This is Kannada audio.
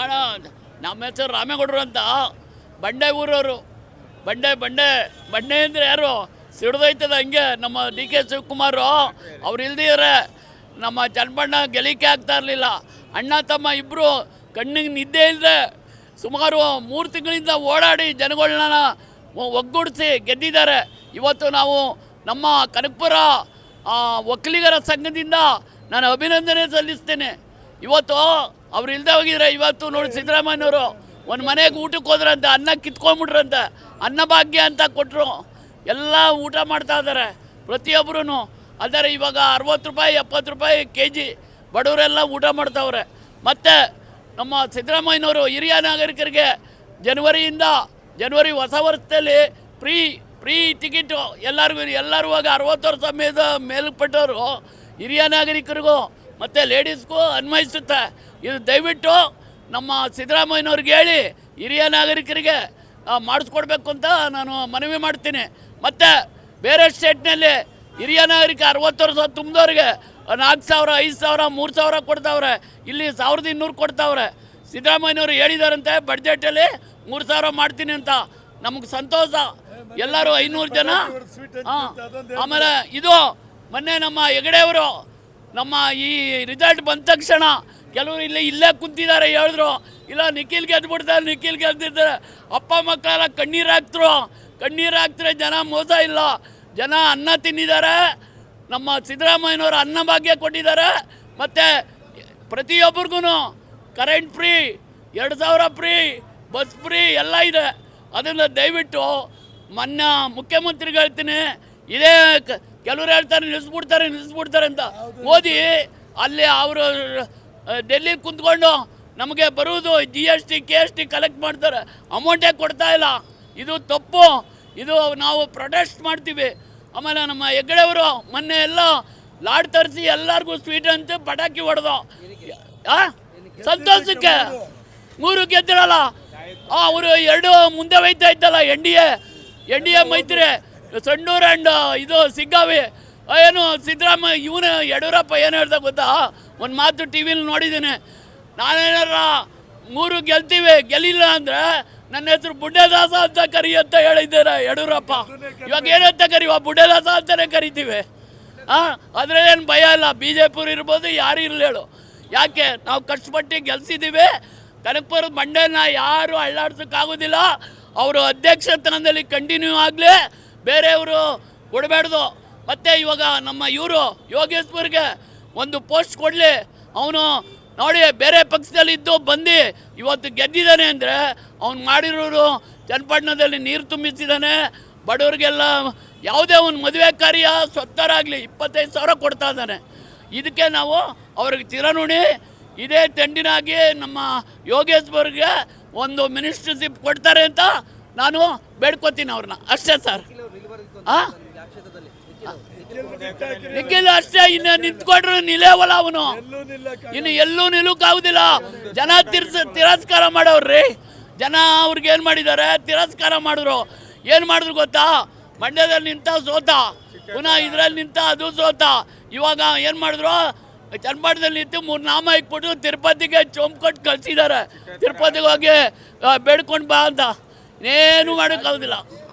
ಅಣ್ಣ, ನಮ್ಮ ಹೆಸರು ರಾಮೇಗೌಡರು ಅಂತ. ಬಂಡೆ ಊರವರು. ಬಂಡೆ ಬಂಡೆ ಬಂಡೆ ಅಂದರೆ ಯಾರು? ಸಿಡ್ದೈತದ ಹಂಗೆ ನಮ್ಮ ಡಿ ಕೆ ಶಿವಕುಮಾರು. ಅವ್ರು ಇಲ್ದಿದ್ರೆ ನಮ್ಮ ಚನ್ನಬಣ್ಣ ಗೆಲಿಕೆ ಆಗ್ತಾ ಇರಲಿಲ್ಲ. ಅಣ್ಣ, ತಮ್ಮ ಇಬ್ಬರು ಕಣ್ಣಿಗೆ ನಿದ್ದೆ ಇಲ್ಲದೆ ಸುಮಾರು ಮೂರು ತಿಂಗಳಿಂದ ಓಡಾಡಿ ಜನಗಳನ್ನ ಒಗ್ಗೂಡಿಸಿ ಗೆದ್ದಿದ್ದಾರೆ. ಇವತ್ತು ನಾವು ನಮ್ಮ ಕನಕಪುರ ಒಕ್ಕಲಿಗರ ಸಂಘದಿಂದ ನಾನು ಅಭಿನಂದನೆ ಸಲ್ಲಿಸ್ತೇನೆ. ಇವತ್ತು ಅವ್ರು ಇಲ್ದೇ ಹೋಗಿದ್ರೆ ಇವತ್ತು ನೋಡಿ ಸಿದ್ದರಾಮಯ್ಯವರು ಒಂದು ಮನೆಗೆ ಊಟಕ್ಕೆ ಹೋದ್ರಂತ, ಅನ್ನ ಕಿತ್ಕೊಂಡ್ಬಿಟ್ರಂತೆ, ಅನ್ನ ಭಾಗ್ಯ ಅಂತ ಕೊಟ್ಟರು ಎಲ್ಲ ಊಟ ಮಾಡ್ತಾ ಇದ್ದಾರೆ ಪ್ರತಿಯೊಬ್ಬರೂ ಆದರೆ ಇವಾಗ ಅರವತ್ತು ರೂಪಾಯಿ, ಎಪ್ಪತ್ತು ರೂಪಾಯಿ ಕೆ ಜಿ ಬಡವರೆಲ್ಲ ಊಟ ಮಾಡ್ತಾವ್ರೆ. ಮತ್ತು ನಮ್ಮ ಸಿದ್ದರಾಮಯ್ಯನವರು ಹಿರಿಯ ನಾಗರಿಕರಿಗೆ ಜನವರಿಯಿಂದ ಜನವರಿ ಹೊಸ ವರ್ಷದಲ್ಲಿ ಫ್ರೀ ಫ್ರೀ ಟಿಕೆಟು ಎಲ್ಲರಿಗೂ, ಎಲ್ಲರೂ ಇವಾಗ ಅರವತ್ತು ವರ್ಷ ಮೇದ ಮೇಲ್ಪಟ್ಟವರು ಹಿರಿಯ ನಾಗರಿಕರಿಗೂ ಮತ್ತು ಲೇಡೀಸ್ಗೂ ಅನ್ವಯಿಸುತ್ತೆ. ಇದು ದಯವಿಟ್ಟು ನಮ್ಮ ಸಿದ್ದರಾಮಯ್ಯನವ್ರಿಗೆ ಹೇಳಿ ಹಿರಿಯ ನಾಗರಿಕರಿಗೆ ಮಾಡಿಸ್ಕೊಡ್ಬೇಕು ಅಂತ ನಾನು ಮನವಿ ಮಾಡ್ತೀನಿ. ಮತ್ತು ಬೇರೆ ಸ್ಟೇಟ್ನಲ್ಲಿ ಹಿರಿಯ ನಾಗರಿಕ ಅರವತ್ತು ವರ್ಷ ತುಂಬಿದವ್ರಿಗೆ ನಾಲ್ಕು ಸಾವಿರ, ಐದು ಸಾವಿರ, ಮೂರು ಸಾವಿರ ಕೊಡ್ತಾವ್ರೆ, ಇಲ್ಲಿ ಸಾವಿರದ ಇನ್ನೂರು ಕೊಡ್ತಾವ್ರೆ. ಸಿದ್ದರಾಮಯ್ಯನವರು ಹೇಳಿದಾರಂತೆ, ಬಡ್ಜೆಟಲ್ಲಿ ಮೂರು ಸಾವಿರ ಮಾಡ್ತೀನಿ ಅಂತ. ನಮಗೆ ಸಂತೋಷ. ಎಲ್ಲರೂ ಐನೂರು ಜನ ಆಮೇಲೆ ಇದು ಮೊನ್ನೆ ನಮ್ಮ ಹೆಗಡೆಯವರು, ನಮ್ಮ ಈ ರಿಸಲ್ಟ್ ಬಂದ ತಕ್ಷಣ ಕೆಲವರು ಇಲ್ಲಿ ಇಲ್ಲೇ ಕುಂತಿದ್ದಾರೆ ಹೇಳಿದ್ರು. ಇಲ್ಲ ನಿಖಿಲ್ ಗೆದ್ಬಿಡ್ತಾರೆ ನಿಖಿಲ್ ಗೆದ್ದಿದ್ದಾರೆ ಅಪ್ಪ, ಮಕ್ಕಳೆಲ್ಲ ಕಣ್ಣೀರು ಹಾಕ್ತರು ಕಣ್ಣೀರು ಹಾಕ್ತಾರೆ ಜನ ಮೋಸ ಇಲ್ಲ. ಜನ ಅನ್ನ ತಿಂದಿದ್ದಾರೆ. ನಮ್ಮ ಸಿದ್ದರಾಮಯ್ಯನವರು ಅನ್ನ ಭಾಗ್ಯ ಕೊಟ್ಟಿದ್ದಾರೆ. ಮತ್ತು ಪ್ರತಿಯೊಬ್ಬರಿಗೂ ಕರೆಂಟ್ ಫ್ರೀ ಎರಡು ಸಾವಿರ ಫ್ರೀ ಬಸ್ ಫ್ರೀ ಎಲ್ಲ ಇದೆ. ಅದರಿಂದ ದಯವಿಟ್ಟು ಮೊನ್ನೆ ಮುಖ್ಯಮಂತ್ರಿಗೆ ಹೇಳ್ತೀನಿ. ಇದೇ ಕೆಲವ್ರು ಹೇಳ್ತಾರೆ ನಿಲ್ಲಿಸ್ಬಿಡ್ತಾರೆ ನಿಲ್ಲಿಸ್ಬಿಡ್ತಾರೆ ಅಂತ. ಓದಿ ಅಲ್ಲಿ ಅವರು ಡೆಲ್ಲಿ ಕುಂತ್ಕೊಂಡು ನಮಗೆ ಬರುವುದು G S T K S T collect ಮಾಡ್ತಾರೆ. ಅಮೌಂಟೇ ಕೊಡ್ತಾ ಇಲ್ಲ. ಇದು ತಪ್ಪು. ಇದು ನಾವು ಪ್ರೊಟೆಸ್ಟ್ ಮಾಡ್ತೀವಿ. ಆಮೇಲೆ ನಮ್ಮ ಹೆಗ್ಗಡೆಯವರು ಮೊನ್ನೆ ಎಲ್ಲ ಲಾಡ್ ತರಿಸಿ ಎಲ್ಲರಿಗೂ ಸ್ವೀಟ್ ಅಂತ ಪಟಾಕಿ ಹೊಡೆದು? ಸಂತೋಷಕ್ಕೆ. ಮೂರು ಗೆದ್ದಿರಲ್ಲ. ಅವರು ಎರಡು ಮುಂದೆ ಒಯ್ತಾ ಇದ್ದಲ್ಲ, N D A. N D A ಮೈತ್ರಿ. ಸಣ್ಣೂರು ಆ್ಯಂಡ್ ಇದು ಸಿಗ್ಗಾವಿ. ಏನು ಸಿದ್ದರಾಮಯ್ಯ, ಇವನು ಯಡಿಯೂರಪ್ಪ ಏನು ಹೇಳ್ತಾ ಗೊತ್ತಾ? ಒಂದು ಮಾತು ಟಿ ವಿಲಿ ನೋಡಿದ್ದೀನಿ ನಾನೇನಾರ ಮೂರು ಗೆಲ್ತೀವಿ, ಗೆಲ್ಲಿಲ್ಲ ಅಂದರೆ ನನ್ನ ಹೆಸರು ಬುಡ್ಡದಾಸ ಅಂತ ಕರಿ ಅಂತ ಹೇಳಿದ್ದಾರೆ ಯಡಿಯೂರಪ್ಪ. ಇವಾಗ ಏನಂತ ಕರಿವ ಬುಡ್ಡದಾಸ ಅಂತಲೇ ಕರಿತೀವಿ. ಹಾಂ ಅದರಲ್ಲೇನು ಭಯ ಇಲ್ಲ ಬಿ ಜೆ ಪಿ ಇರ್ಬೋದು, ಯಾರು ಇರಲಿ ಹೇಳು. ಯಾಕೆ, ನಾವು ಕಷ್ಟಪಟ್ಟು ಗೆಲ್ಸಿದ್ದೀವಿ ಕನಕಪುರದ ಮಂಡ್ಯನ ಯಾರು ಅಳ್ಳಾಡ್ಸೋಕ್ಕಾಗೋದಿಲ್ಲ. ಅವರು ಅಧ್ಯಕ್ಷತನದಲ್ಲಿ ಕಂಟಿನ್ಯೂ ಆಗಲಿ, ಬೇರೆಯವರು ಕೊಡಬೇಡ್ದು ಮತ್ತು ಇವಾಗ ನಮ್ಮ ಇವರು ಯೋಗೇಶ್ವರ್ಗೆ ಒಂದು ಪೋಸ್ಟ್ ಕೊಡಲಿ. ಅವನು ನೋಡಿ ಬೇರೆ ಪಕ್ಷದಲ್ಲಿ ಇದ್ದು ಬಂದು ಇವತ್ತು ಗೆದ್ದಿದ್ದಾನೆ ಅಂದರೆ ಅವ್ನು ಮಾಡಿರೋರು ಚನ್ನಪಟ್ಟಣದಲ್ಲಿ ನೀರು ತುಂಬಿಸಿದ್ದಾನೆ. ಬಡವರಿಗೆಲ್ಲ ಯಾವುದೇ ಒಂದು ಮದುವೆ ಕಾರ್ಯ ಸ್ವತ್ತರಾಗಲಿ ಇಪ್ಪತ್ತೈದು ಸಾವಿರ ಕೊಡ್ತಾ ಇದ್ದಾನೆ. ಇದಕ್ಕೆ ನಾವು ಅವ್ರಿಗೆ ತಿರನುಣಿ ಇದೇ ತೆಂಡಿನಾಗಿ ನಮ್ಮ ಯೋಗೇಶ್ವರ್ಗೆ ಒಂದು ಮಿನಿಸ್ಟರ್ಶಿಪ್ ಕೊಡ್ತಾರೆ ಅಂತ ನಾನು ಬೇಡ್ಕೊತೀನಿ ಅವ್ರನ್ನ. ಅಷ್ಟೇ ಸರ್. ಹಾಂ ನಿಖಿಲ್ ಅಷ್ಟೇ ಇನ್ನು ನಿಂತ್ಕೊಂಡ್ರು ನಿಲೇವಲ್ಲ ಅವನು. ಇನ್ನು ಎಲ್ಲೂ ನಿಲ್ಲಕ್ಕಾಗುದಿಲ್ಲ. ಜನ ತಿರ್ಸ ತಿರಸ್ಕಾರ ಮಾಡವ್ರಿ ಜನ ಅವ್ರಿಗೆ ಏನು ಮಾಡಿದ್ದಾರೆ? ತಿರಸ್ಕಾರ ಮಾಡಿದ್ರು. ಏನು ಮಾಡಿದ್ರು ಗೊತ್ತಾ? ಮಂಡ್ಯದಲ್ಲಿ ನಿಂತ ಸೋತ. ಪುನಃ ಇದ್ರಲ್ಲಿ ನಿಂತ ಅದು ಸೋತ. ಇವಾಗ ಏನು ಮಾಡಿದ್ರು? ಚನ್ನಪಟ್ಟಣದಲ್ಲಿ ನಿಂತು ಮೂರು ನಾಮ ಇಕ್ಬಿಟ್ಟು ತಿರುಪತಿಗೆ ಚೊಂಬ್ಕೊಟ್ಟು ಕಳ್ಸಿದ್ದಾರೆ. ತಿರುಪತಿಗೆ ಹೋಗಿ ಬೇಡ್ಕೊಂಡು ಬಾ ಅಂತ. ಏನು ಮಾಡೋಕ್ಕಾಗೋದಿಲ್ಲ.